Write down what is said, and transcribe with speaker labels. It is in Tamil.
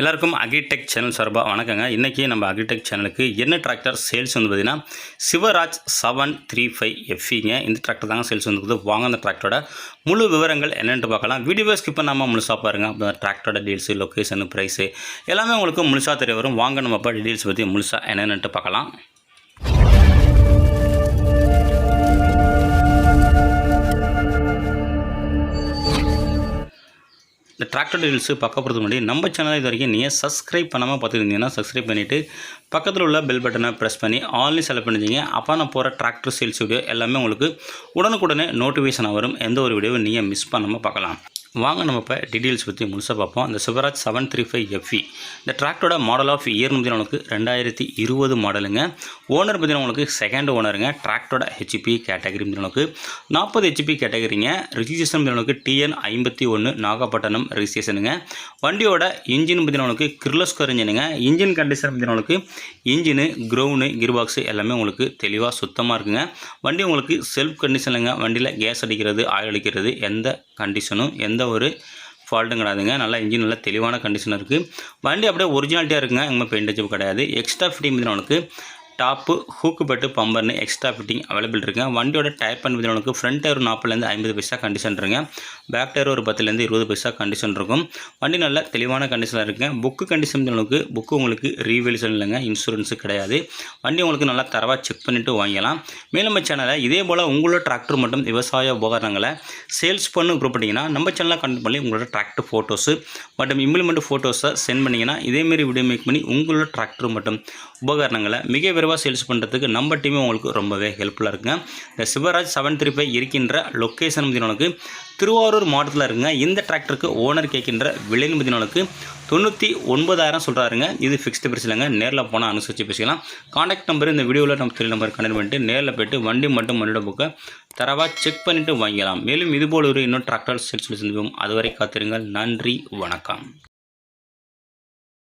Speaker 1: எல்லாருக்கும் அக்ரிடெக் சேனல் சார்பாக வணக்கங்க. இன்றைக்கி நம்ம அக்ரிடெக் சேனலுக்கு என்ன டிராக்டர் சேல்ஸ் வந்து பார்த்தீங்கன்னா சிவராஜ் செவன் த்ரீ ஃபைவ் எஃப்இங்க இந்த டிராக்டர் தாங்க சேல்ஸ் வந்து வாங்க அந்த டிராக்டரோட முழு விவரங்கள் என்னென்னு பார்க்கலாம். வீடியோ ஸ்கிப் பண்ணாமல் முழுசாக பாருங்கள் அப்போ டிராக்டரோட டீல்ஸு லொக்கேஷனு ப்ரைஸு எல்லாமே உங்களுக்கு முழுசாக தெரிய வரும். வாங்க நம்ம டீல்ஸ் பற்றி முழுசாக என்னென்னுட்டு பார்க்கலாம். இந்த டிராக்டர் டீல்ஸு பார்க்க போகிறது முன்னாடி நம்ம சேனலை இது வரைக்கும் நீங்கள் சப்ஸ்கிரைப் பண்ணாமல் பார்த்துருந்தீங்கன்னா சப்ஸ்கிரைப் பண்ணிவிட்டு பக்கத்தில் உள்ள பெல் பட்டனை ப்ரெஸ் பண்ணி ஆன்லைன் செலக்ட் பண்ணிச்சிங்க அப்போ நான் போகிற டிராக்டர் சேல்ஸ் வீடியோ எல்லாமே உங்களுக்கு உடனுக்குடனே நோட்டிஃபிகேஷன் வரும். எந்த ஒரு வீடியோவும் நீங்கள் மிஸ் பண்ணாமல் பார்க்கலாம். வாங்க நம்ம இப்போ டீட்டெயில்ஸ் பற்றி முழுசாக பார்ப்போம். இந்த Swaraj seven three five FE இந்த டிராக்டரோட மாடல் ஆஃப் இயர் வந்து உங்களுக்கு ரெண்டாயிரத்தி இருபது மாடலுங்க ஓனர் பார்த்தீங்கன்னா உங்களுக்கு செகண்ட் ஓனருங்க டிராக்டரோட ஹெச்பி கேட்டகரி உங்களுக்கு நாற்பது ஹெச்பி கேட்டகரிங்க ரிஜிஸ்ட்ரேஷன் உங்களுக்கு டிஎன் ஐம்பத்தி ஒன்று நாகப்பட்டினம் ரிஜிஸ்ட்ரேஷனுங்க வண்டியோட இன்ஜின் பார்த்தீங்கன்னா உங்களுக்கு கிர்லஸ்கர் இன்ஜினுங்க இன்ஜின் கண்டிஷன் பார்த்தீங்கன்னா உங்களுக்கு இன்ஜினு க்ரௌனு கியர் பாக்ஸு எல்லாமே உங்களுக்கு தெளிவாக சுத்தமாக இருக்குங்க. வண்டி உங்களுக்கு செல்ஃப் கண்டிஷனுங்க வண்டியில் கேஸ் அடிக்கிறது ஆயில் அடிக்கிறது எந்த கண்டிஷனும் எந்த எந்த ஒரு ஃபால்ட்டும் கிடையாதுங்க. நல்லா இன்ஜின் நல்லா தெளிவான கண்டிஷனாக இருக்குது வண்டி அப்படியே ஒரிஜினாலிட்டியாக இருக்குங்க. எங்கே பெயிண்ட் அடிச்சு கிடையாது. எக்ஸ்ட்ரா ஃபிட்டிங் உனக்கு டாப்பு ஹூக்கு பட்டு பம்பர்னு எக்ஸ்ட்ரா ஃபிட்டிங் அவைலபிள் இருக்குங்க வண்டியோட டயர் பண்ணி உங்களுக்கு ஃப்ரண்ட் டயர் நாற்பதுலேருந்து ஐம்பது பைசா கண்டிஷன் இருக்குங்க பேக் டயர் ஒரு பத்துலேருந்து இருபது பைசா கண்டிஷன் இருக்கும். வண்டி நல்ல தெளிவான கண்டிஷனில் இருக்குங்க புக்கு கண்டிஷன் உங்களுக்கு புக்கு உங்களுக்கு ரீவேல்யூஷன் இல்லைங்க இன்சூரன்ஸு கிடையாது. வண்டி உங்களுக்கு நல்லா தரவாக செக் பண்ணிவிட்டு வாங்கிக்கலாம். மேலும் நம்ம இதே போல் உங்களோட டிராக்டர் மற்றும் விவசாய உபகரணங்களை சேல்ஸ் பண்ணு விருப்பப்பட்டீங்கன்னா நம்ம சேனலில் கண்டக்ட் பண்ணி உங்களோட டிராக்டர் ஃபோட்டோஸு மற்றும் இம்ப்ளிமெண்ட் ஃபோட்டோஸை சென்ட் பண்ணிங்கன்னா இதேமாரி வீடியோ மேக் பண்ணி உங்களோட டிராக்டர் மற்றும் உபகரணங்களை மிக விரைவாக சேல்ஸ் பண்ணுறதுக்கு நம்ம டீமே உங்களுக்கு ரொம்பவே ஹெல்ப்ஃபுல்லாக இருக்குங்க. இந்த சிவராஜ் செவன் த்ரீ ஃபைவ் இருக்கின்ற லொக்கேஷன் பார்த்தீங்கன்னா திருவாரூர் மாவட்டத்தில் இருக்குங்க. இந்த டிராக்டருக்கு ஓனர் கேட்கின்ற விலைன்னு பார்த்தீங்கன்னா தொண்ணூற்றி ஒன்பதாயிரம் சொல்கிறாருங்க இது ஃபிக்ஸ்டு பிரைஸ் இல்லைங்க. நேரில் போனால் அனுசரித்து பேசிக்கலாம். காண்டாக்ட் நம்பர் இந்த வீடியோவில் நம்ம தெரிய நம்பர் கனெக்ட் பண்ணிட்டு நேரில் போய்ட்டு வண்டி மட்டும் வண்டியோட புக்கை தரவாக செக் பண்ணிவிட்டு வாங்கிக்கலாம். மேலும் இதுபோல் ஒரு இன்னும் டிராக்டர் சேல்ஸ் சந்திப்போம் அதுவரை காத்திருங்கள். நன்றி வணக்கம்.